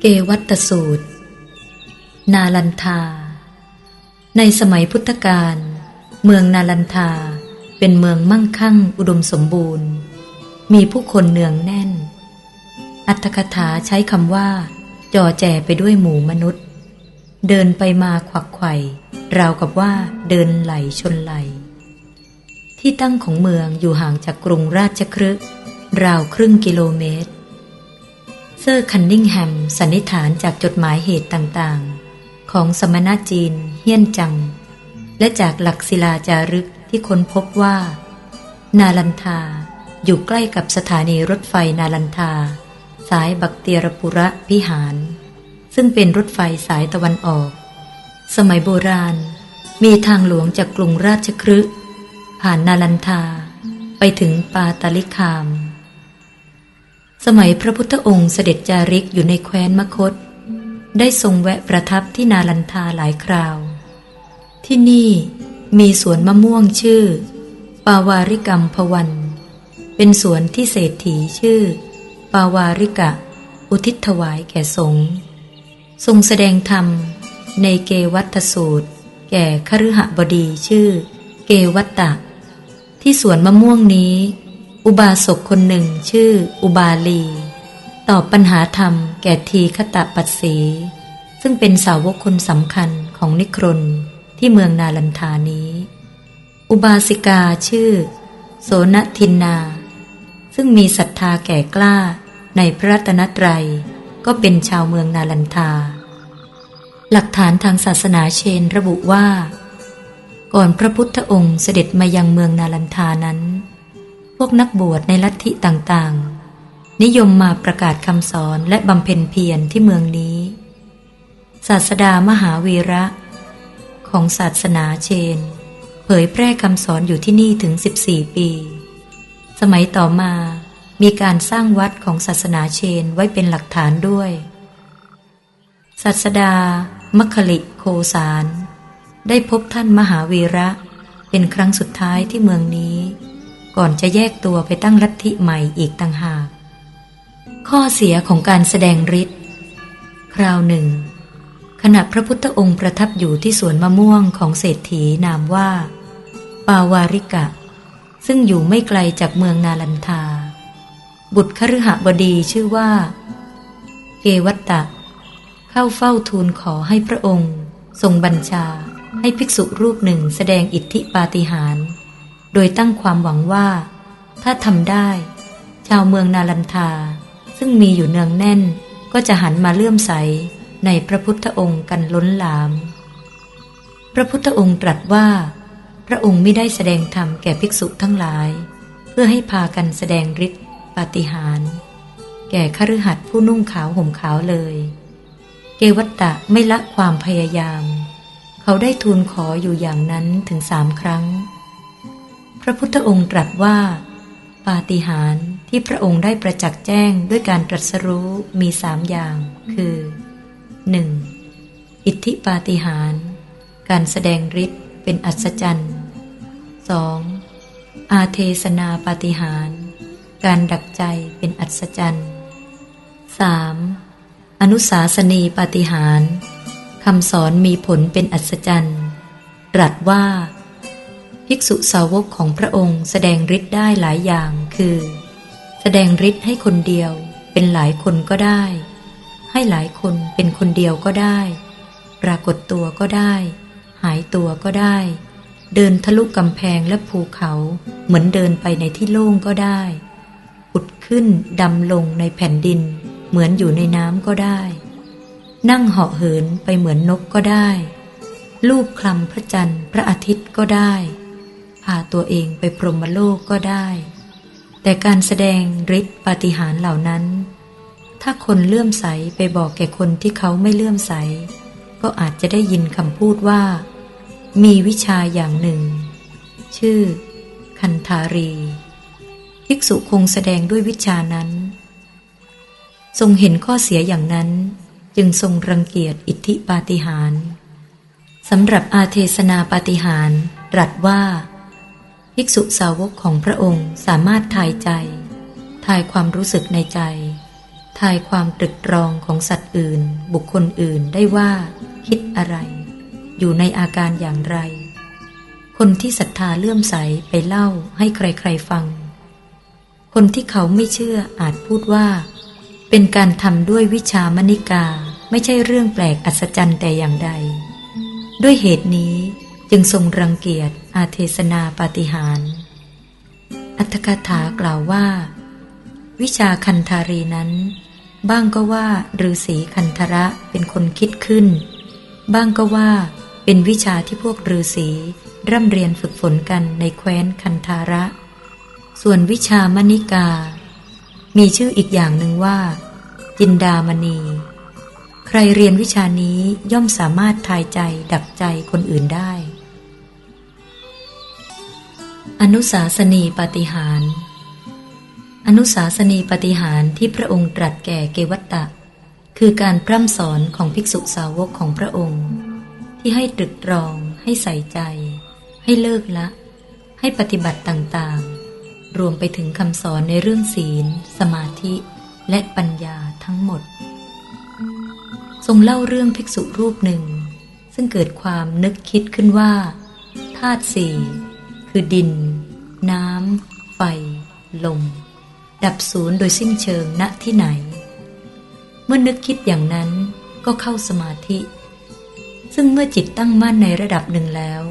เกวัตสูตร นาลันทา ในสมัยพุทธกาลเมืองนาลันทาเป็นเมืองมั่งคั่งอุดมสมบูรณ์ มีผู้คนเนืองแน่น อัตถกถาใช้คำว่าจอแจไปด้วยหมู่มนุษย์ เดินไปมาขวักไข่ราวกับว่าเดินไหลชนไหล ที่ตั้งของเมืองอยู่ห่างจากกรุงราชครึกราวครึ่งกิโลเมตร ซอร์คันนิงแฮมสันนิษฐานจากจดหมายเหตุต่างๆ ของสมณจีนเฮียนจัง และจากหลักศิลาจารึกที่ค้นพบว่า นาลันทาอยู่ใกล้กับสถานีรถไฟนาลันทา สายบักเตียรปุระพิหาร ซึ่งเป็นรถไฟสายตะวันออก สมัยโบราณ มีทางหลวงจากกรุงราชครึผ่านนาลันทา ไปถึงปาตาลิคาม สมัยพระพุทธองค์เสด็จจาริกอยู่ในแคว้นมคต ได้ทรงแวะประทับที่นาลันทาหลายคราว ที่นี่มีสวนมะม่วงชื่อ ปาวาริกรรมพวัน เป็นสวนที่เศรษฐีชื่อ ปาวาริกะ อุทิศถวายแก่สงฆ์ทรงแสดงธรรมในเกวัตสูตร แก่คฤหบดีชื่อ เกวัตตะ ที่สวนมะม่วงนี้ อุบาสกคนหนึ่งชื่ออุบาลี ตอบปัญหาธรรมแก่ทีคตะปัสสี ซึ่งเป็นสาวกคนสำคัญของนิครนที่เมืองนาลันทานี้ อุบาสิกาชื่อ โสนทินนา ซึ่งมีศรัทธาแก่กล้าในพระตนตรัย ก็เป็นชาวเมืองนาลันทา หลักฐานทางศาสนาเชนระบุว่า ก่อนพระพุทธองค์เสด็จมายังเมืองนาลันทานั้น พวกนักบวชในลัทธิต่างๆ นิยมมาประกาศคำสอนและบำเพ็ญเพียรที่เมืองนี้ ศาสดามหาวีระ ของศาสนาเชน เผยแพร่คำสอนอยู่ที่นี่ถึง 14 ปี สมัยต่อมามีการสร้างวัดของศาสนาเชนไว้เป็นหลักฐานด้วยศาสดา มัคคลิโคสาร ได้พบท่านมหาวีระ เป็นครั้งสุดท้ายที่เมืองนี้ ก่อนจะแยกตัวไปตั้งลัทธิใหม่อีกต่างหาก ข้อเสียของการแสดงฤทธิ์คราวหนึ่ง ขณะพระพุทธองค์ประทับอยู่ที่สวนมะม่วงของเศรษฐีนามว่า ปาวาริกะ ซึ่งอยู่ไม่ไกลจากเมืองนาลันทา บุตรคฤหบดีชื่อว่า เกวัตตะ เข้าเฝ้าทูลขอให้พระองค์ ทรงบัญชาให้ภิกษุรูปหนึ่งแสดงอิทธิปาฏิหาริย์ โดยตั้งความหวังว่า ถ้าทำได้ ชาวเมืองนาลันทา ซึ่งมีอยู่เนืองแน่น ก็จะหันมาเลื่อมใสในพระพุทธองค์กันล้นหลาม พระพุทธองค์ตรัสว่า พระองค์ไม่ได้แสดงธรรมแก่ภิกษุทั้งหลาย เพื่อให้พากันแสดงฤทธิ์ปาฏิหาริย์แก่คฤหัสถ์ผู้นุ่งขาวห่มขาวเลย เกวัตตะไม่ละความพยายาม เขาได้ทูลขออยู่อย่างนั้นถึงสามครั้ง ระพุทธองค์ตรัสว่า ปาฏิหาริย์ที่พระองค์ได้ประจักษ์แจ้งด้วยการตรัสรู้มีสามอย่าง คือ 1. อิทธิปาฏิหาริย์การแสดงฤทธิ์เป็นอัศจรรย์ 2. อาเทศนาปาฏิหาริย์การดักใจเป็นอัศจรรย์ 3. อนุสาสนีปาฏิหาริย์คำสอนมีผลเป็นอัศจรรย์ ตรัสว่า ภิกษุสาวกของพระองค์แสดงฤทธิ์ได้หลายอย่างคือ แสดงฤทธิ์ให้คนเดียวเป็นหลายคนก็ได้ ให้หลายคนเป็นคนเดียวก็ได้ ปรากฏตัวก็ได้ หายตัวก็ได้ เดินทะลุกำแพงและภูเขาเหมือนเดินไปในที่โล่งก็ได้อุดขึ้นดำลงในแผ่นดิน เหมือนอยู่ในน้ำก็ได้ นั่งเหาะเหินไปเหมือนนกก็ได้ ลูบคลำพระจันทร์พระอาทิตย์ก็ได้ พาตัวเองไปพรหมโลกก็ได้ แต่การแสดงฤทธิ์ปาฏิหาริย์เหล่านั้น ถ้าคนเลื่อมใสไปบอกแก่คนที่เขาไม่เลื่อมใส ก็อาจจะได้ยินคำพูดว่า มีวิชาอย่างหนึ่ง ชื่อ คันธารี ภิกษุคงแสดงด้วยวิชานั้น ทรงเห็นข้อเสียอย่างนั้น จึงทรงรังเกียจอิทธิปาฏิหาริย์สำหรับอาเทศนาปาฏิหาริย์ตรัสว่า ภิกษุสาวกของพระองค์สามารถทายใจ ทายความรู้สึกในใจ ทายความตรึกตรองของสัตว์อื่น บุคคลอื่นได้ว่า คิดอะไร อยู่ในอาการอย่างไร คนที่ศรัทธาเลื่อมใสไปเล่าให้ใครๆฟัง คนที่เขาไม่เชื่ออาจพูดว่า เป็นการทำด้วยวิชามณิกาไม่ใช่เรื่องแปลกอัศจรรย์แต่อย่างใด ด้วยเหตุนี้จึงทรงรังเกียจ อาเทศนาปาฏิหาร อัตถกถากล่าวว่า วิชาคันธารีนั้น บ้างก็ว่าฤาษีคันธระเป็นคนคิดขึ้น บ้างก็ว่าเป็นวิชาที่พวกฤาษีร่ำเรียนฝึกฝนกันในแคว้นคันธาระ ส่วนวิชามณิกา มีชื่ออีกอย่างหนึ่งว่า จินดามณี ใครเรียนวิชานี้ย่อมสามารถทายใจดับใจคนอื่นได้ อนุสาสนีปฏิหาร อนุสาสนีปฏิหารที่พระองค์ตรัสแก่เกวัตตะ คือการพร่ำสอนของภิกษุสาวกของพระองค์ ที่ให้ตรึกตรอง ให้ใส่ใจ ให้เลิกละ ให้ปฏิบัติต่างๆ รวมไปถึงคำสอนในเรื่องศีล สมาธิ และปัญญาทั้งหมด ทรงเล่าเรื่องภิกษุรูปหนึ่ง ซึ่งเกิดความนึกคิดขึ้นว่าธาตุสี่ คือดิน น้ำ ไฟ ลม ดับศูนย์โดยสิ้นเชิงณที่ไหน เมื่อนึกคิดอย่างนั้นก็เข้าสมาธิ ซึ่งเมื่อจิตตั้งมั่นในระดับหนึ่งแล้ว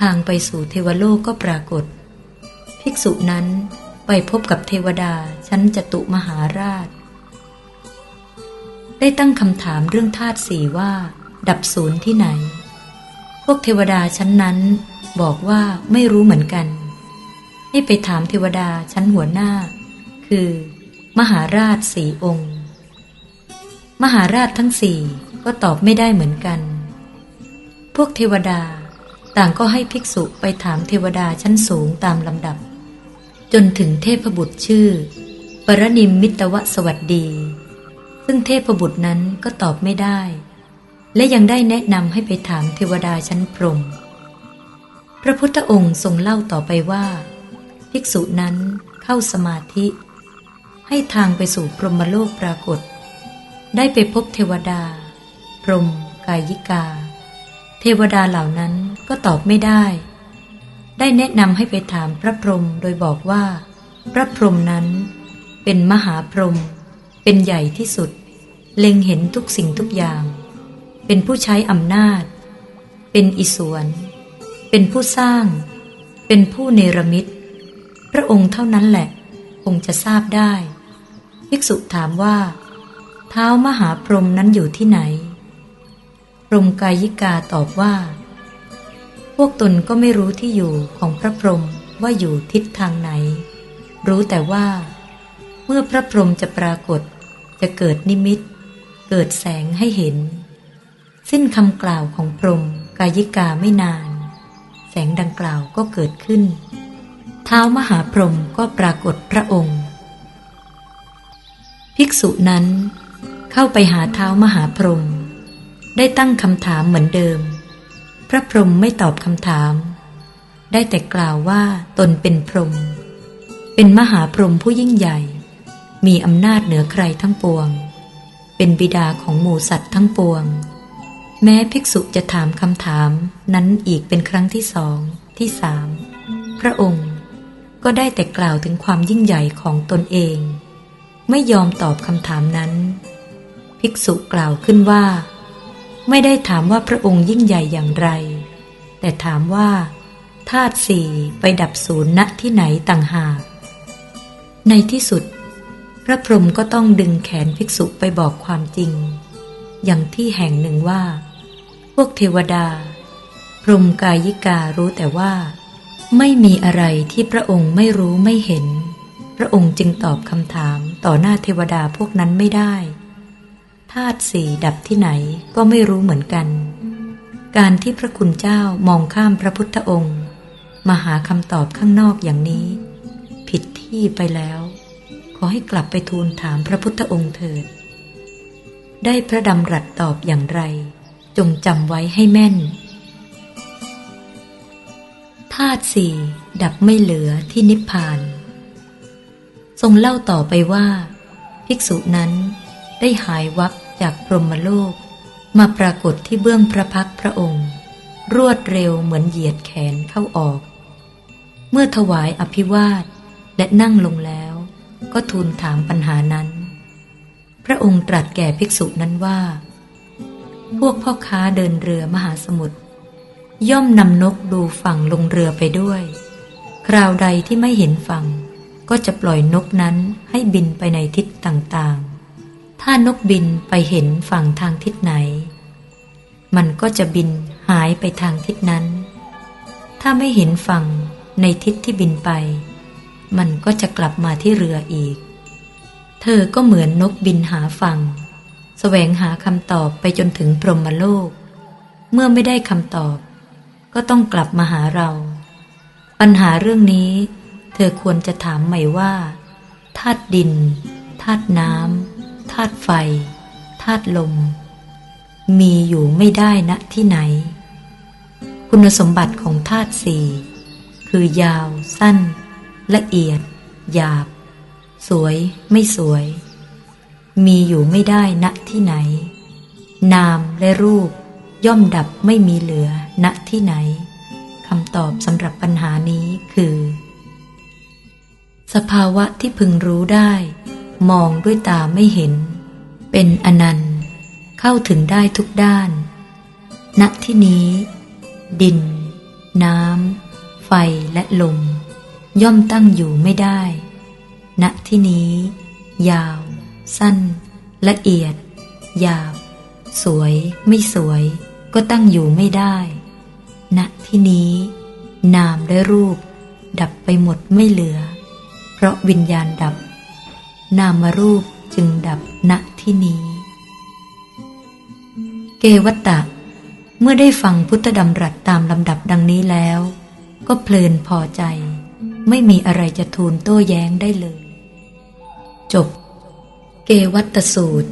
ทางไปสู่เทวโลกก็ปรากฏ ภิกษุนั้นไปพบกับเทวดาชั้นจตุมหาราช ได้ตั้งคำถามเรื่องธาตุสี่ว่า ดับศูนย์ที่ไหน พวกเทวดาชั้นนั้น บอกว่าไม่รู้เหมือนกัน ให้ไปถามเทวดาชั้นหัวหน้า คือ มหาราชสี่องค์ มหาราชทั้งสี่ก็ตอบไม่ได้เหมือนกัน พวกเทวดาต่างก็ให้ภิกษุไปถามเทวดาชั้นสูงตามลำดับ จนถึงเทพบุตรชื่อ ปรนิมมิตวสวัสดี ซึ่งเทพบุตรนั้นก็ตอบไม่ได้ และยังได้แนะนำให้ไปถามเทวดาชั้นพรหม พระพุทธองค์ทรงเล่าต่อไปว่า ภิกษุนั้นเข้าสมาธิ ให้ทางไปสู่พรหมโลกปรากฏ ได้ไปพบเทวดา พรหมกายิกา เทวดาเหล่านั้นก็ตอบไม่ได้ ได้แนะนำให้ไปถามพระพรหมโดยบอกว่า พระพรหมนั้นเป็นมหาพรหมเป็นใหญ่ที่สุด เล็งเห็นทุกสิ่งทุกอย่าง เป็นผู้ใช้อำนาจ เป็นอิศวร เป็นผู้สร้าง เป็นผู้เนรมิต พระองค์เท่านั้นแหละคงจะทราบได้ ภิกษุถามว่า เท้ามหาพรหมนั้นอยู่ที่ไหน พรหมกายิกาตอบว่า พวกตนก็ไม่รู้ที่อยู่ของพระพรหมว่าอยู่ทิศทางไหน รู้แต่ว่า เมื่อพระพรหมจะปรากฏ จะเกิดนิมิต เกิดแสงให้เห็น สิ้นคำกล่าวของพรหมกายิกาไม่นาน แสงดังกล่าวก็เกิดขึ้น เท้ามหาพรหมก็ปรากฏพระองค์ ภิกษุนั้นเข้าไปหาเท้ามหาพรหมได้ตั้งคำถามเหมือนเดิม พระพรหมไม่ตอบคำถาม ได้แต่กล่าวว่าตนเป็นพรหมเป็นมหาพรหมผู้ยิ่งใหญ่ มีอำนาจเหนือใครทั้งปวง เป็นบิดาของหมูสัตว์ทั้งปวง แม้ภิกษุจะถามคำถามนั้นอีกเป็นครั้งที่สองที่สามพระองค์ก็ได้แต่กล่าวถึงความยิ่งใหญ่ของตนเอง ไม่ยอมตอบคำถามนั้น ภิกษุกล่าวขึ้นว่า ไม่ได้ถามว่าพระองค์ยิ่งใหญ่อย่างไร แต่ถามว่าธาตุสี่ไปดับศูนย์ณที่ไหนต่างหาก ในที่สุด พระพรหมก็ต้องดึงแขนภิกษุไปบอกความจริง อย่างที่แห่งหนึ่งว่า วกเทวดา พรมกายิการู้แต่ว่า ไม่มีอะไรที่พระองค์ไม่รู้ไม่เห็น พระองค์จึงตอบคำถามต่อหน้าเทวดาพวกนั้นไม่ได้ธาตุสี่ดับที่ไหนก็ไม่รู้เหมือนกัน การที่พระคุณเจ้ามองข้ามพระพุทธองค์มาหาคำตอบข้างนอกอย่างนี้ ผิดที่ไปแล้ว ขอให้กลับไปทูลถามพระพุทธองค์เถิด ได้พระดำรัสตอบอย่างไร จงจำไว้ให้แม่นธาตุสี่ดับไม่เหลือที่นิพพาน ทรงเล่าต่อไปว่า ภิกษุนั้นได้หายวับจากพรหมโลก มาปรากฏที่เบื้องพระพักพระองค์ รวดเร็วเหมือนเหยียดแขนเข้าออก เมื่อถวายอภิวาทและนั่งลงแล้ว ก็ทูลถามปัญหานั้น พระองค์ตรัสแก่ภิกษุนั้นว่า พวกพ่อค้าเดินเรือมหาสมุทรย่อมนำนกดูฝั่งลงเรือไปด้วย คราวใดที่ไม่เห็นฝั่ง ก็จะปล่อยนกนั้นให้บินไปในทิศต่างๆ ถ้านกบินไปเห็นฝั่งทางทิศไหน มันก็จะบินหายไปทางทิศนั้น ถ้าไม่เห็นฝั่งในทิศที่บินไป มันก็จะกลับมาที่เรืออีก เธอก็เหมือนนกบินหาฝั่ง แสวงหาคำตอบไปจนถึงพรหมโลก เมื่อไม่ได้คำตอบ ก็ต้องกลับมาหาเรา ปัญหาเรื่องนี้ เธอควรจะถามใหม่ว่าธาตุดินธาตุน้ำธาตุไฟธาตุลม มีอยู่ไม่ได้ณที่ไหน คุณสมบัติของธาตุสี่คือยาว สั้น ละเอียด หยาบ สวยไม่สวย มีอยู่ไม่ได้ณที่ไหน นามและรูปย่อมดับไม่มีเหลือณที่ไหนคำตอบสำหรับปัญหานี้คือ สภาวะที่พึงรู้ได้ มองด้วยตาไม่เห็น เป็นอนันต์ เข้าถึงได้ทุกด้าน ณที่นี้ ดิน น้ำ ไฟและลม ย่อมตั้งอยู่ไม่ได้ ณที่นี้ ยาว สั้น ละเอียด หยาบ สวย ไม่สวย ก็ตั้งอยู่ไม่ได้ ณที่นี้ นามและรูป ดับไปหมดไม่เหลือ เพราะวิญญาณดับ นามรูปจึงดับณที่นี้ เกวัตตะ เมื่อได้ฟังพุทธดำรัสตามลำดับดังนี้แล้ว ก็เพลินพอใจ ไม่มีอะไรจะทูลโต้แย้งได้เลย จบ เกวัตตสูตร